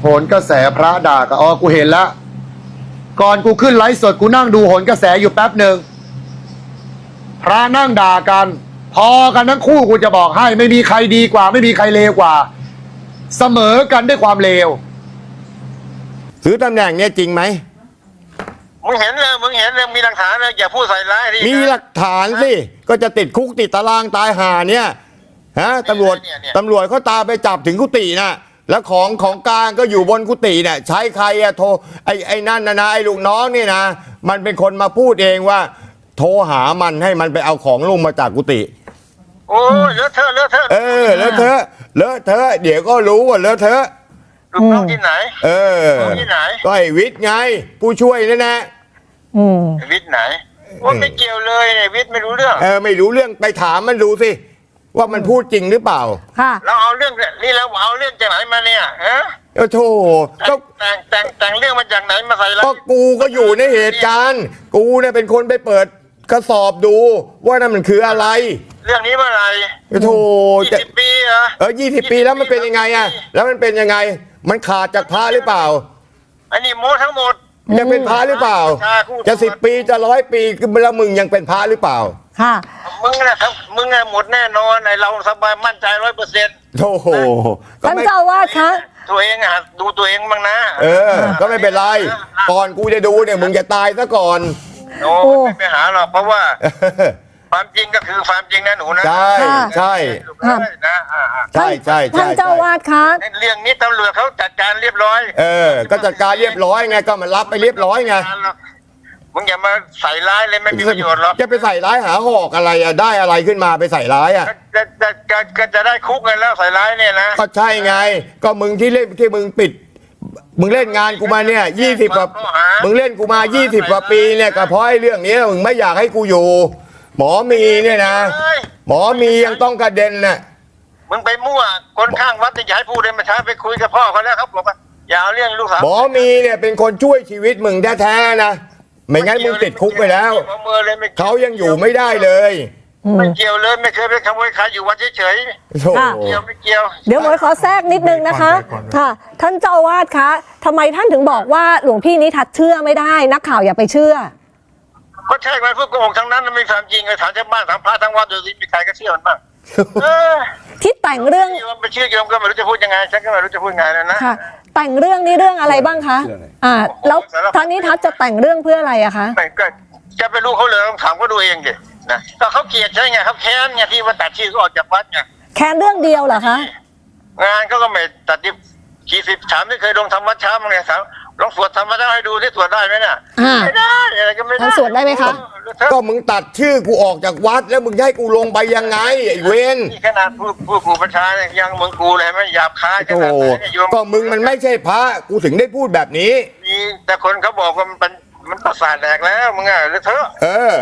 โหนกระแสพระด่ากับอ๋อกูเห็นแล้วก่อนกูขึ้นไลฟ์สดกูนั่งดูโหนกระแสอยู่แป๊บหนึ่งพระนั่งด่ากัน พอกันทั้งคู่กูจะบอกให้ ไม่มีใครดีกว่า ไม่มีใครเลวกว่า เสมอกันด้วยความเลวซื้อตำแหน่งเนี่ยจริงไหมมึงเห็นเลยมึงเห็นเลยมีหลักฐานเลยอย่าพูดใส่ร้ายดิมีหลักฐานสิก็จะติดคุกติดตารางตายห่าเนี่ยฮะตำรวจตำรวจเขาตามไปจับถึงกุฏิน่ะ แล้วของของกลางก็อยู่บนกุฏิเนี่ยใช้ใครอะโทรไอ้ไอ้นั่นนะนะไอ้ลูกน้องนี่นะ มันเป็นคนมาพูดเองว่า โทรหามันให้มันไปเอาของลุงมาจากกุฏิโอ้ยเลอะเทอะเลอะเทอะเออเลอะเทอะเลอะเทอะเดี๋ยวก็รู้ว่าเลอะเทอะลูกน้องที่ไหนเออที่ไหนก็ไอ้วิทย์ไง ผู้ช่วยนั่นแหละอืมวิทย์ไหนว่าไม่เกี่ยวเลยเนี่ยวิทย์ไม่รู้เรื่อง เออไม่รู้เรื่องไปถามมันดูสิ ว่ามันพูดจริงหรือเปล่าค่ะ เราเอาเรื่องนี่เราเอาเรื่องจากไหนมาเนี่ยฮะโอ้โธ่ก็แต่งแต่งแต่งเรื่องมาจากไหนมาใส่ร้ายก็กูก็อยู่ในเหตุการณ์ กูเนี่ยเป็นคนไปเปิดกระสอบดูว่านั่นมันคืออะไร เรื่องนี้เมื่อไหร่โอ้โธ่ยี่จะสิบปีเหรอเออยี่สิบปีแล้วมันเป็นยังไงอะแล้วมันเป็นยังไง มันขาดจากพระหรือเปล่าอันนี้โม้ทั้งหมด ยังเป็นพระหรือเปล่าใช่คู่จะสิบปีจะร้อยปีแล้วมึงยังเป็นพระหรือเปล่า ค่ะ มึงนะครับมึงอะหมดแน่นอนไอเราสบายมั่นใจร้อยเปอร์เซ็นต์โธ่ก็ท่านไม่เจ้าอาวาดคะ ตัวเองอะดูตัวเองบ้างนะเออ ก็ไม่เป็นไร ก่อนกูจะดูเนี่ยมึงจะตายซะก่อน โอ้ไม่ไปหาหรอกเพราะว่า ความจริงก็คือความจริงนะหนูนะใช่ใช่นะอ่าใช่ใช่ใช่ท่านเจ้าอาวาดคะๆเรื่องนี้ตำรวจเขาจัดการเรียบร้อยเออ ก็จัดการเรียบร้อยไงก็มันรับไปเรียบร้อยไงมึงอย่ามาใส่ร้ายเลยไม่มีประโยชน์หรอกจะไปใส่ร้ายหาหอกอะไรอะได้อะไรขึ้นมาไปใส่ร้ายอะก็จะจะก็จะได้คุกกันแล้วใส่ร้ายเนี่ยนะก็ใช่ไง ก็มึงที่เล่นที่มึงปิด มึงเล่นงานกูมาเนี่ยยี่สิบกว่ามึงเล่นกูมายี่สิบกว่าปีเนี่ยก็เพราะไอ้เรื่องนี้มึงไม่อยากให้กูอยู่ หมอมีเนี่ยนะเฮ้ยหมอมียังต้องกระเด็นน่ะ มึงไปมั่ว คนข้างวัดจะอย่าให้พูดเลยมาช้าไปคุยกับพ่อเขาแล้วครับบอกว่าอย่าเอาเรื่องลูกสาวหมอมีเนี่ยเป็นคนช่วยชีวิตมึงแท้ๆนะ ไม่งั้นมึงติดคุกไปแล้วเอามือเลยไม่กี่วเขายังอยู่ไม่ได้เลยอืมไม่เกี่ยวเลยไม่เคยไปขโมยใครอยู่วัดเฉยโธ่ค่ะๆเกี่ยวไม่เกี่ยว เดี๋ยวหมวยขอแทรกนิดนึงนะคะค่ะ ท่านเจ้าอาวาดคะทำไมท่านถึงบอกว่าหลวงพี่นิทัศน์เชื่อไม่ได้ นักข่าวอย่าไปเชื่อ ก็ใช่ไหมพวกโกหกทั้งนั้นมันไม่ความจริงเลยถามชาวบ้านถามพระทั้งวัดดูสิมีใครก็เชื่อมันบ้างเออที่แต่งเรื่องโยมไปเชื่อโยมก็ไม่รู้จะพูดยังไงฉันก็ไม่รู้จะพูดยังไงแล้วนะค่ะ แต่งเรื่องนี้เรื่องอะไรบ้างคะ อ่า แล้วท่านนิทัศน์จะแต่งเรื่องเพื่ออะไรอะคะไม่ก็จะไปรู้เขาเลยต้องถามเขาดูเองดินะก็เขาเกลียดใช่ไงเขาแค้นไงที่ว่าตัดชื่อเขาออกจากวัดไงแค่เรื่องเดียวเหรอคะงานเขาก็ไม่ตัดที่ขีสิบถามที่เคยลงทำวัดเช้ามั้งเนี่ยถาม ลองสวดธรรมะให้ดูที่สวดได้ไหมเนี่ยอ่า ไม่ได้อะไรก็ไม่ได้ท่านสวดได้ไหมคะก็มึงตัดชื่อกูออกจากวัด แล้วมึงจะให้กูลงไปยังไงไอ้เวนนี่ขนาดผู้ผู้กูประชาเนี่ยยังเมืองกูเลยไหมหยาบคายขโอ้นาดไหนเนี่ยโยมก็มึงมันไม่ใช่พระกูถึงได้พูดแบบนี้ มีแต่คนเขาบอกว่ามันเป็นมันประสาทแดกแล้วมึงอะหรือเถอะ เออ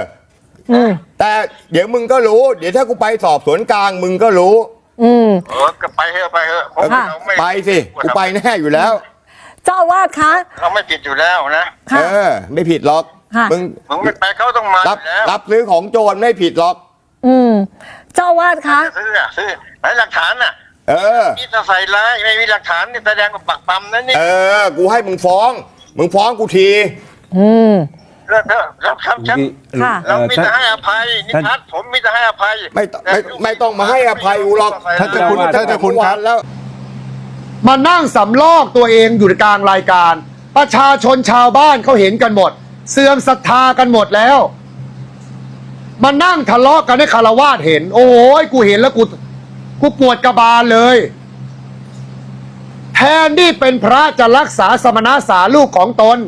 อืม แต่เดี๋ยวมึงก็รู้ เดี๋ยวถ้ากูไปสอบสวนกลางมึงก็รู้ อืม เออก็ไปเถอะไปเถอะผมค่ะ เราไม่ไปสิ กูไปแน่อยู่แล้ว เจ้าอาวาดคะเราไม่ผิดอยู่แล้วนะค่ะ เออ ไม่ผิดหรอกค่ะ มึงมึงไม่ไปเขาต้องมาอรับยู่แล้วรับซื้อของโจรไม่ผิดหรอก อืม เจ้าอาวาดคะซื้ออะซื้อไหนหลักฐานน่ะเออ นี่จะใส่ร้ายไม่มีหลักฐานนี่แสดงว่าปักปั๊มนั่นนี่เออ กูให้มึงฟ้อง มึงฟ้องกูที อืม เลิกเถอะรับคำชัดค่ะ เรามีแต่ให้อภัยนิทัศน์ผมมีแต่ให้อภัยไม่ต้องไม่ไม่ต้องมาให้อภัยกูหรอก ท่านเจ้าคุณท่านเจ้าคุณครับ แล้ว มานั่งสำลอกตัวเองอยู่กลางรายการ ประชาชนชาวบ้านเขาเห็นกันหมด เสื่อมศรัทธากันหมดแล้วมานั่งทะเลาะกันให้คารวาสเห็น โอ้ยกูเห็นแล้วกูกูปวดกระบาลเลย แทนที่เป็นพระจะรักษาสมณะสาลูกของตน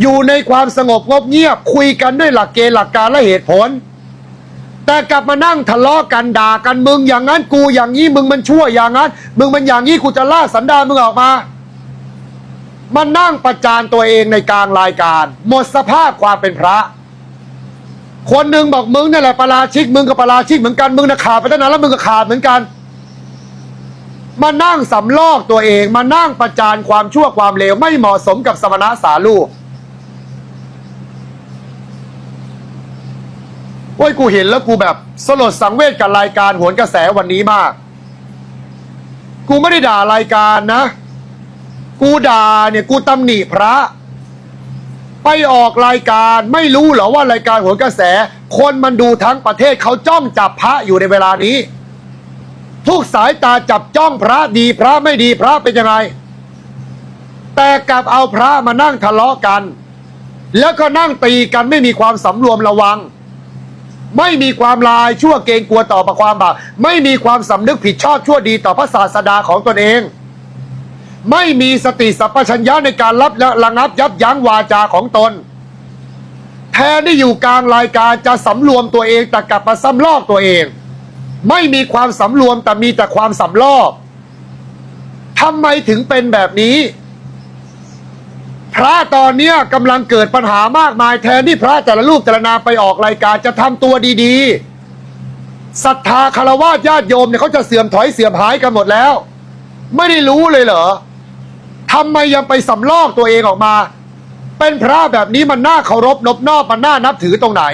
อยู่ในความสงบงบเงียบคุยกันด้วยหลักเกณฑ์หลักการและเหตุผล แต่กลับมานั่งทะเลาะกันด่ากันมึงอย่างนั้นกูอย่างนี้มึงมันชั่วอย่างนั้น มึงมันอย่างนี้กูจะล่าสันดานมึงออกมามานั่งประจานตัวเองในกลางรายการ หมดสภาพความเป็นพระ คนหนึ่งบอกมึงนั่แหละประราชิกมึงกับประราชิกเหมือนกันมึงนะขาดไปตั้งนานแล้วมึงก็ขาดเหมือนกัน มานั่งสำลอกตัวเองมานั่งประจานความชั่วความเลวไม่เหมาะสมกับสมณะสาลูก อ้ยกูเห็นแล้วกูแบบสลดสังเวชกับรายการโหนกระแสวันนี้มาก กูไม่ได้ด่ารายการนะ กูด่าเนี่ยกูตำหนิพระ ไปออกรายการไม่รู้เหรอว่ารายการโหัวกระแส คนมันดูทั้งประเทศเขาจ้องจับพระอยู่ในเวลานี้ ทุกสายตาจับจ้องพระดีพระไม่ดีพระเป็นยังไง แต่กลับเอาพระมานั่งทะเลาะกัน แล้วก็นั่งตีกันไม่มีความสำรวมระวัง ไม่มีความลายชั่วเกรงกลัวต่อประความบาปไม่มีความสำนึกผิดชอบชั่วดีต่อพระศาสดาของตนเอง ไม่มีสติสัพพัญญะในการรับและระงับยับยั้งวาจาของตน แทนที่อยู่กลางรายการจะสำรวมตัวเองแต่กลับมาซ้ำลอกตัวเอง ไม่มีความสำรวมแต่มีแต่ความสำลอกทำไมถึงเป็นแบบนี้ พระตอนเนี้ยกำลังเกิดปัญหามากมายแทนที่พระแต่ละรูปแต่ละนามไปออกรายการจะทำตัวดีๆศรัทธาคารวะญาติโยมเนี่ยเขาจะเสื่อมถอยเสื่อมหายกันหมดแล้ว ไม่ได้รู้เลยเหรอทำไมยังไปสำลอกตัวเองออกมา เป็นพระแบบนี้มันน่าเคารพนบนอบมันน่านับถือตรงไหน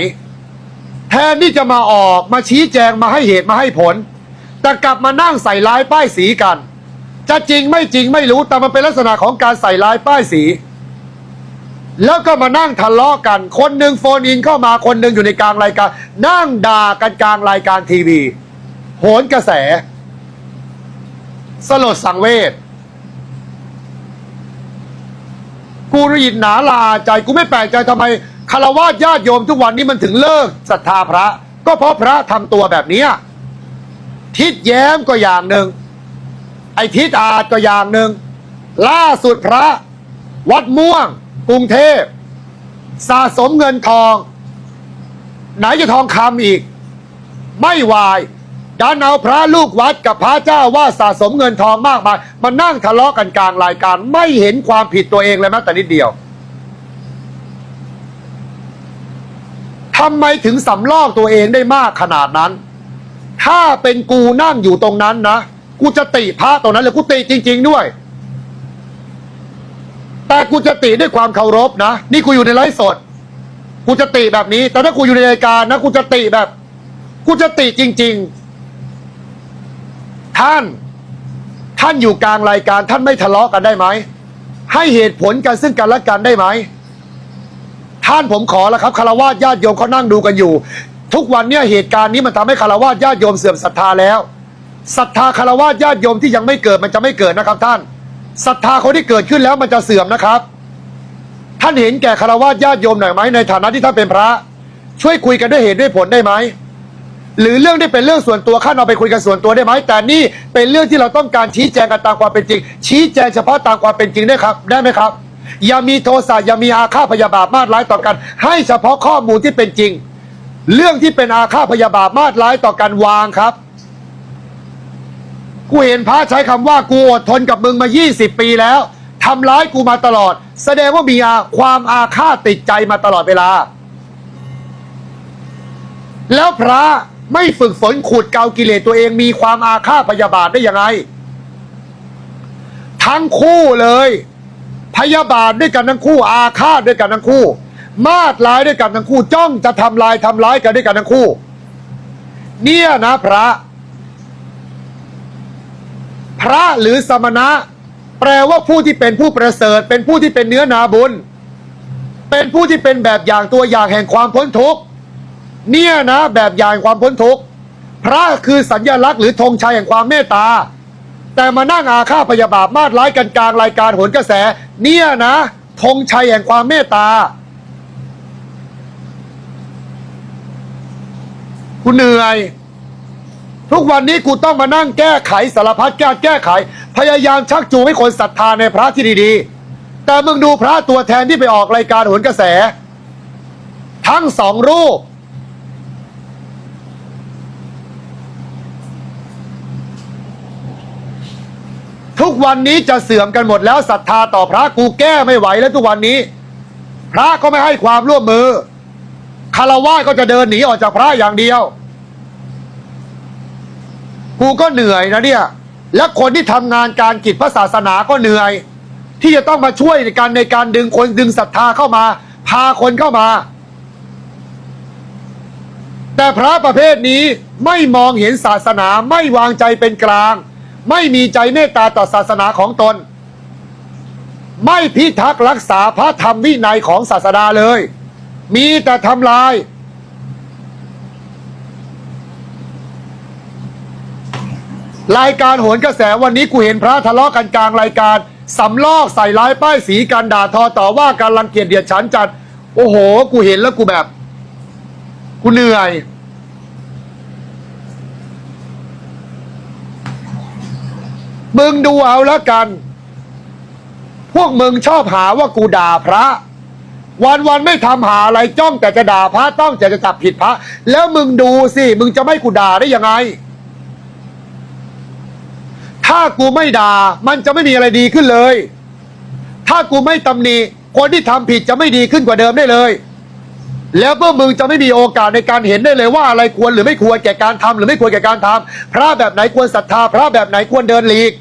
แทนที่จะมาออกมาชี้แจงมาให้เหตุมาให้ผล แต่กลับมานั่งใส่ร้ายป้ายสีกัน จะจริงไม่จริงไม่รู้แต่มันเป็นลักษณะของการใส่ร้ายป้ายสี แล้วก็มานั่งทะเลาะกัน คนหนึ่งโฟนอินเข้ามาคนหนึ่งอยู่ในกลางรายการ นั่งด่ากันกลางรายการทีวี โหนกระแส สลดสังเวชกูได้ยินหนาลาใจกูไม่แปลกใจทำไมคารวะญาติโยมทุกวันนี้มันถึงเลิกศรัทธาพระ ก็เพราะพระทำตัวแบบนี้ทิศแย้มก็อย่างหนึ่งไอทิศอาจก็อย่างหนึ่งล่าสุดพระ วัดม่วง กรุงเทพสะสมเงินทอง ไหนจะทองคำอีก ไม่วายดันเอาพระลูกวัดกับพระเจ้าว่าสะสมเงินทองมากมายมานั่งทะเลาะกันกลางรายการ ไม่เห็นความผิดตัวเองเลยแม้แต่นิดเดียวทำไมถึงสำลอกตัวเองได้มากขนาดนั้น ถ้าเป็นกูนั่งอยู่ตรงนั้นนะ กูจะติพระตรงนั้นเลยกูติจริง ๆ ด้วย แต่กูจะติด้วยความเคารพนะ นี่กูอยู่ในไลฟ์สด กูจะติแบบนี้ แต่ถ้ากูอยู่ในรายการนะกูจะติแบบ กูจะติจริง ๆ ท่าน ท่านอยู่กลางรายการ ท่านไม่ทะเลาะกันได้ไหม ให้เหตุผลกันซึ่งกันและกันได้ไหม ท่านผมขอแล้วครับคารวะญาติโยมเขานั่งดูกันอยู่ ทุกวันเนี้ยเหตุการณ์นี้มันทำให้คารวะญาติโยมเสื่อมศรัทธาแล้วศรัทธาคารวะญาติโยมที่ยังไม่เกิดมันจะไม่เกิดนะครับท่าน ศรัทธาคนที่เกิดขึ้นแล้วมันจะเสื่อมนะครับ ท่านเห็นแก่คารวะญาติโยมหน่อยไหมในฐานะที่ท่านเป็นพระ ช่วยคุยกันด้วยเหตุด้วยผลได้ไหมหรือเรื่องที่เป็นเรื่องส่วนตัวข้าเอาไปคุยกันส่วนตัวได้ไหมแต่นี่เป็นเรื่องที่เราต้องการชี้แจงกันตามความเป็นจริง ชี้แจงเฉพาะตามความเป็นจริงได้ครับ ได้ไหมครับ อย่ามีโทสะอย่ามีอาฆาตพยาบาทมาดร้ายต่อกัน ให้เฉพาะข้อมูลที่เป็นจริง เรื่องที่เป็นอาฆาตพยาบาทมาดร้ายต่อกันวางครับ กูเห็นพระใช้คำว่ากูอดทนกับมึงมา 20 ปีแล้วทำร้ายกูมาตลอด แสดงว่ามีอาความอาฆาตติดใจมาตลอดเวลา แล้วพระไม่ฝึกฝนขุดเกากิเลสตัวเองมีความอาฆาตพยาบาทได้ยังไง ทั้งคู่เลย พยาบาทด้วยกันทั้งคู่ อาฆาตด้วยกันทั้งคู่ มาดร้ายด้วยกันทั้งคู่ จ้องจะทำลายทำร้ายกันด้วยกันทั้งคู่ เนี่ยนะพระ พระหรือสมณะ แปลว่าผู้ที่เป็นผู้ประเสริฐ เป็นผู้ที่เป็นเนื้อนาบุญ เป็นผู้ที่เป็นแบบอย่างตัวอย่างแห่งความพ้นทุกข์เนี่ยนะแบบอย่างความพ้นทุกข์พระคือสัญลักษณ์หรือธงชัยแห่งความเมตตา แต่มานั่งอาฆาตพยาบาทมาดร้ายกันกลางรายการโหนกระแส เนี่ยนะธงชัยแห่งความเมตตากูเหนื่อย ทุกวันนี้กูต้องมานั่งแก้ไขสารพัดแก้แก้ไข พยายามชักจูงให้คนศรัทธาในพระที่ดีๆ แต่มึงดูพระตัวแทนที่ไปออกรายการหนกระแส ทั้งสองรูป ทุกวันนี้จะเสื่อมกันหมดแล้วศรัทธาต่อพระกูแก้ไม่ไหวแล้วทุกวันนี้ พระก็ไม่ให้ความร่วมมือคารวะก็จะเดินหนีออกจากพระอย่างเดียว กูก็เหนื่อยนะเนี่ย และคนที่ทำงานการกิจพระศาสนาก็เหนื่อย ที่จะต้องมาช่วยในการในการดึงคนดึงศรัทธาเข้ามา พาคนเข้ามา แต่พระประเภทนี้ไม่มองเห็นศาสนาไม่วางใจเป็นกลาง ไม่มีใจเมตตาต่อศาสนาของตน ไม่พิทักษ์รักษาพระธรรมวินัยของศาสดาเลย มีแต่ทำลาย รายการโหนกระแสวันนี้กูเห็นพระทะเลาะกันกลางรายการสำลอกใส่ร้ายป้ายสีกันด่าทอต่อว่าการรังเกียจเดียดฉันจัด โอ้โห กูเห็นแล้วกูแบบ กูเหนื่อย มึงดูเอาแล้วกัน พวกมึงชอบหาว่ากูด่าพระ วันวันไม่ทำหาอะไรจ้องแต่จะด่าพระต้องแต่จะจับผิดพระ แล้วมึงดูสิ มึงจะไม่กูด่าได้ยังไง ถ้ากูไม่ด่า มันจะไม่มีอะไรดีขึ้นเลย ถ้ากูไม่ตำหนิคนที่ทำผิดจะไม่ดีขึ้นกว่าเดิมได้เลย แล้วพวกมึงจะไม่มีโอกาสในการเห็นได้เลยว่าอะไรควรหรือไม่ควรแก่การทำหรือไม่ควรแก่การทำพระแบบไหนควรศรัทธา พระแบบไหนควรเดินหลีก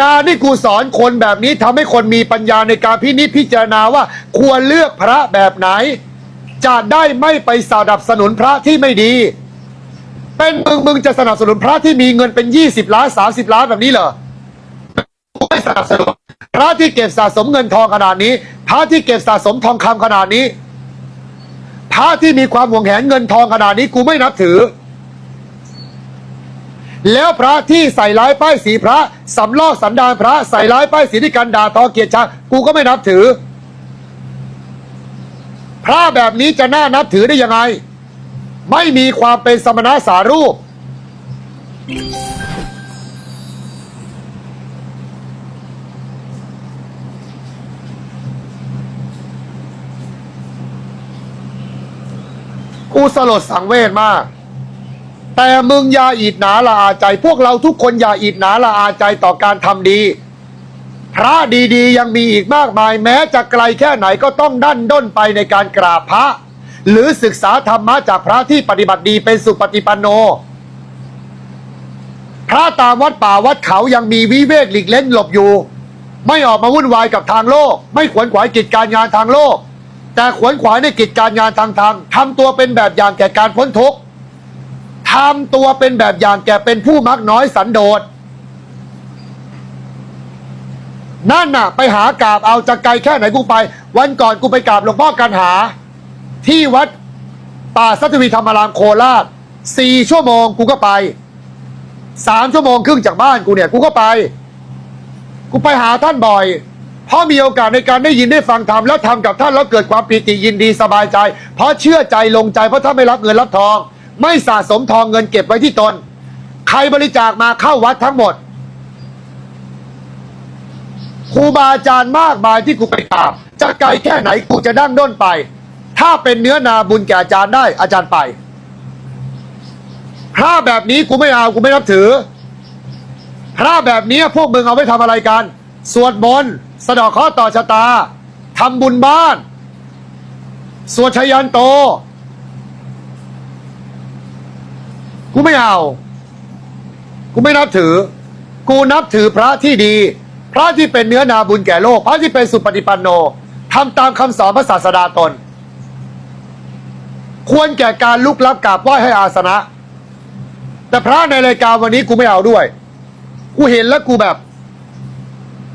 การที่กูสอนคนแบบนี้ทำให้คนมีปัญญาในการพินิจพิจารณาว่าควรเลือกพระแบบไหน จะได้ไม่ไปสนับสนุนพระที่ไม่ดี เป็นมึงมึงจะสนับสนุนพระที่มีเงินเป็น20ล้าน30ล้านแบบนี้เหรอไม่สนับสนุนพระที่เก็บสะสมเงินทองขนาดนี้ พระที่เก็บสะสมทองคำขนาดนี้ พระที่มีความหวงแหนเงินทองขนาดนี้กูไม่นับถือ แล้วพระที่ใส่ร้ายป้ายสีพระสำลอกสันดานพระใส่ร้ายป้ายสีที่กันด่าทอเกียรติชังกูก็ไม่นับถือ พระแบบนี้จะน่านับถือได้ยังไง ไม่มีความเป็นสมณะสารูป กูสลดสังเวชมาก แต่มึงอย่าอิดหนาละอาใจ พวกเราทุกคนอย่าอิดหนาละอาใจต่อการทำดี พระดีๆ ยังมีอีกมากมาย แม้จะไกลแค่ไหนก็ต้องดันด้นไปในการกราบพระ หรือศึกษาธรรมะจากพระที่ปฏิบัติดีเป็นสุปฏิปันโน พระตามวัดป่าวัดเขายังมีวิเวกหลีกเล่นหลบอยู่ ไม่ออกมาวุ่นวายกับทางโลก ไม่ขวนขวายกิจการงานทางโลก แต่ขวนขวายในกิจการงานทางธรรมทำตัวเป็นแบบอย่างแก่การพ้นทุกข์ทำตัวเป็นแบบอย่างแก่เป็นผู้มักน้อยสันโดษ นั่นน่ะ ไปหากราบเอาจะไกลแค่ไหนกูไป วันก่อนกูไปกราบหลวงพ่อกันหา ที่วัดป่าสัตวีธรรมารามโคราชสี่ชั่วโมงกูก็ไปสามชั่วโมงครึ่งจากบ้านกูเนี่ย กูก็ไป กูไปหาท่านบ่อย เพราะมีโอกาสในการได้ยินได้ฟังธรรมแล้วทำกับท่านแล้วเกิดความปีติยินดีสบายใจ เพราะเชื่อใจลงใจเพราะท่านไม่รับเงินรับทอง ไม่สะสมทองเงินเก็บไว้ที่ตน ใครบริจาคมาเข้าวัดทั้งหมด ครูบาอาจารย์มากมายที่กูไปกราบจะไกลแค่ไหนกูจะดั้งด้นไป ถ้าเป็นเนื้อนาบุญแก่อาจารย์ได้อาจารย์ไปพระแบบนี้กูไม่เอากูไม่นับถือพระแบบนี้พวกมึงเอาไว้ทำอะไรกัน สวดมนต์สะดอกข้อต่อชะตาทำบุญบ้าน สวดชยันโต กูไม่เอา กูไม่นับถือ กูนับถือพระที่ดี พระที่เป็นเนื้อนาบุญแก่โลก พระที่เป็นสุปฏิปันโนทำตามคำสอนพระศาสดาตน ควรแก่การลุกลับกราบไหว้ให้อาสนะ แต่พระในรายการวันนี้กูไม่เอาด้วย กูเห็นแล้วกูแบบ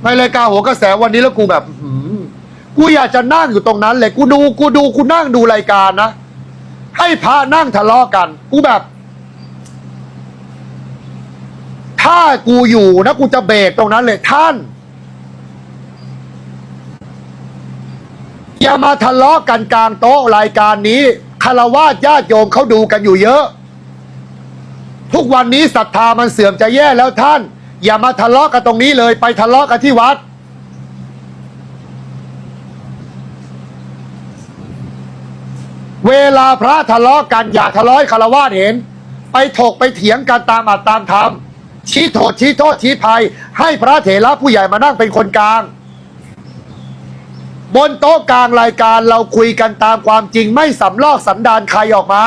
ในรายการหัวกระแสวันนี้แล้วกูแบบกูอยากจะนั่งอยู่ตรงนั้นเลยกูดูกูดูกูนั่งดูรายการนะให้พระนั่งทะเลาะกัน กูแบบ ถ้ากูอยู่นะกูจะเบรกตรงนั้นเลยท่าน อย่ามาทะเลาะกันกลางโต๊ะรายการนี้คารวะญาติโยมเขาดูกันอยู่เยอะ ทุกวันนี้ศรัทธามันเสื่อมจะแย่แล้วท่าน อย่ามาทะเลาะกันตรงนี้เลย ไปทะเลาะกันที่วัด เวลาพระทะเลาะกันอย่าทะเลาะคารวะเห็น ไปถกไปเถียงกันตามอัตตามธรรม ชี้โทษชี้โทษชี้ภัย ให้พระเถระผู้ใหญ่มานั่งเป็นคนกลาง บนโต๊ะกลางรายการเราคุยกันตามความจริงไม่สำลอกสันดานใครออกมา